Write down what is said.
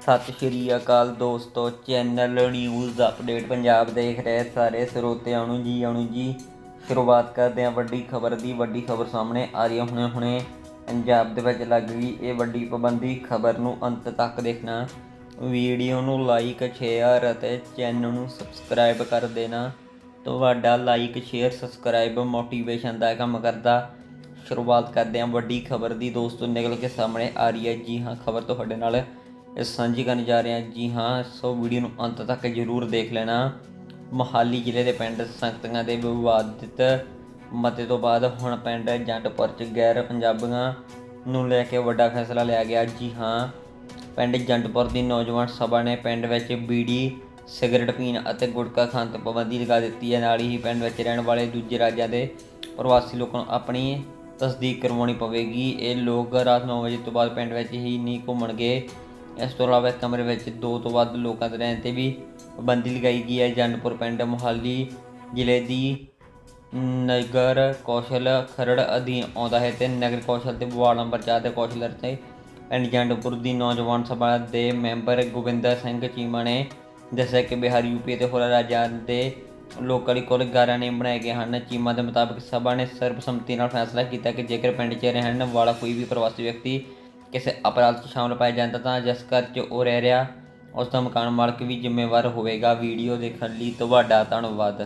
ਸਤਿ ਸ਼੍ਰੀ ਅਕਾਲ ਦੋਸਤੋ, channel news update Punjab ਦੇਖ ਰਹੇ ਸਾਰੇ ਸਰੋਤਿਆਂ ਨੂੰ ਜੀ ਆਣੂ ਜੀ। ਸ਼ੁਰੂਆਤ ਕਰਦੇ ਹਾਂ ਵੱਡੀ ਖਬਰ ਦੀ, ਵੱਡੀ ਖਬਰ ਸਾਹਮਣੇ ਆ ਰਹੀ ਹੈ। ਹੁਣੇ ਹੁਣੇ ਪੰਜਾਬ ਦੇ ਵਿੱਚ ਲੱਗ ਗਈ ਇਹ ਵੱਡੀ ਪਾਬੰਦੀ। ਖਬਰ ਨੂੰ ਅੰਤ ਤੱਕ ਦੇਖਣਾ। ਵੀਡੀਓ ਨੂੰ ਲਾਈਕ ਸ਼ੇਅਰ ਅਤੇ ਚੈਨਲ ਨੂੰ ਸਬਸਕ੍ਰਾਈਬ ਕਰ ਦੇਣਾ। ਤੁਹਾਡਾ ਲਾਈਕ ਸ਼ੇਅਰ ਸਬਸਕ੍ਰਾਈਬ ਮੋਟੀਵੇਸ਼ਨ ਦਾ ਕੰਮ ਕਰਦਾ। ਸ਼ੁਰੂਆਤ ਕਰਦੇ ਹਾਂ ਵੱਡੀ ਖਬਰ ਦੀ। ਦੋਸਤੋ, ਨਿਕਲ ਕੇ ਸਾਹਮਣੇ ਆ ਰਹੀ ਹੈ। ਜੀ ਹਾਂ, ਖਬਰ ਤੁਹਾਡੇ ਨਾਲ ਸਾਂਝੀ ਕਰਨ ਜਾ ਰਹੇ। ਹਾਂ ਜੀ ਹਾਂ ਸੋ ਵੀਡੀਓ ਨੂੰ ਅੰਤ ਤੱਕ ਜ਼ਰੂਰ ਦੇਖ ਲੈਣਾ। ਮੋਹਾਲੀ ਜ਼ਿਲ੍ਹੇ ਦੇ ਪਿੰਡ ਸੰਗਤਾਂ ਦੇ ਵਿਵਾਦਿਤ ਮਤੇ ਤੋਂ ਬਾਅਦ ਹੁਣ ਪਿੰਡ ਜੰਟਪੁਰ ਚ ਗੈਰ ਪੰਜਾਬੀਆਂ ਨੂੰ ਲੈ ਕੇ ਵੱਡਾ ਫੈਸਲਾ ਲਿਆ ਗਿਆ। ਜੀ ਹਾਂ, ਪਿੰਡ ਜੰਟਪੁਰ ਦੀ ਨੌਜਵਾਨ ਸਭਾ ਨੇ ਪਿੰਡ ਵਿੱਚ ਬੀੜੀ, ਸਿਗਰਟ ਪੀਣ ਅਤੇ ਗੁਟਕਾ ਖਾਣ ਤੇ ਪਾਬੰਦੀ ਲਗਾ ਦਿੱਤੀ ਹੈ। ਨਾਲ ਹੀ ਪਿੰਡ ਵਿੱਚ ਰਹਿਣ ਵਾਲੇ ਦੂਜੇ ਰਾਜਾਂ ਦੇ ਪ੍ਰਵਾਸੀ ਲੋਕਾਂ ਨੂੰ ਆਪਣੀ ਤਸਦੀਕ ਕਰਵਾਉਣੀ ਪਵੇਗੀ। ਇਹ ਲੋਕ ਰਾਤ 9 ਵਜੇ ਤੋਂ ਬਾਅਦ ਪਿੰਡ ਵਿੱਚ ਹੀ ਨਹੀਂ ਘੁੰਮਣਗੇ ਇਸ ਤੋਂ ਇਲਾਵਾ ਕਮਰੇ ਵਿੱਚ ਦੋ ਤੋਂ ਵੱਧ ਲੋਕਾਂ ਦੇ ਰਹਿਣ ਤੇ ਵੀ ਪਾਬੰਦੀ ਲਗਾਈ ਗਈ ਹੈ। ਜੰਡਪੁਰ ਪਿੰਡ ਮੁਹਾਲੀ ਜ਼ਿਲ੍ਹੇ ਦੀ ਨਗਰ ਕੌਸ਼ਲ ਖਰੜ ਅਧੀਨ ਆਉਂਦਾ ਹੈ ਤੇ ਨਗਰ ਕੌਸ਼ਲ ਤੇ ਵਾਰਡ ਨੰਬਰ 4 ਦੇ ਕੌਸ਼ਲ ਅਤੇ ਪਿੰਡ ਜੰਡਪੁਰ ਦੀ ਨੌਜਵਾਨ ਸਭਾ ਦੇ ਮੈਂਬਰ ਗੋਬਿੰਦਰ ਸਿੰਘ ਚੀਮਾ ਨੇ ਦੱਸਿਆ ਕਿ ਬਿਹਾਰ ਯੂਪੀ ਅਤੇ ਹੋਰ ਰਾਜਾਂ ਦੇ ਲੋਕਾਂ ਲਈ ਕੁੱਲ 11 ਨਿਯਮ ਬਣਾਏ ਗਏ ਹਨ। ਚੀਮਾ ਦੇ ਮੁਤਾਬਕ ਸਭਾ ਨੇ ਸਰਬਸੰਮਤੀ ਨਾਲ ਫੈਸਲਾ ਕੀਤਾ ਕਿ ਜੇਕਰ ਪਿੰਡ 'ਚ ਰਹਿਣ ਵਾਲਾ ਕੋਈ ਵੀ ਪ੍ਰਵਾਸੀ ਵਿਅਕਤੀ ਕਿਸੇ ਅਪਰਾਧ 'ਚ ਸ਼ਾਮਲ ਪਾਇਆ ਜਾਂਦਾ ਤਾਂ ਜਿਸ ਘਰ 'ਚ ਉਹ ਰਹਿ ਰਿਹਾ, ਉਸ ਦਾ ਮਕਾਨ ਮਾਲਕ ਵੀ ਜ਼ਿੰਮੇਵਾਰ ਹੋਵੇਗਾ। ਵੀਡੀਓ ਦੇਖਣ ਲਈ ਤੁਹਾਡਾ ਧੰਨਵਾਦ।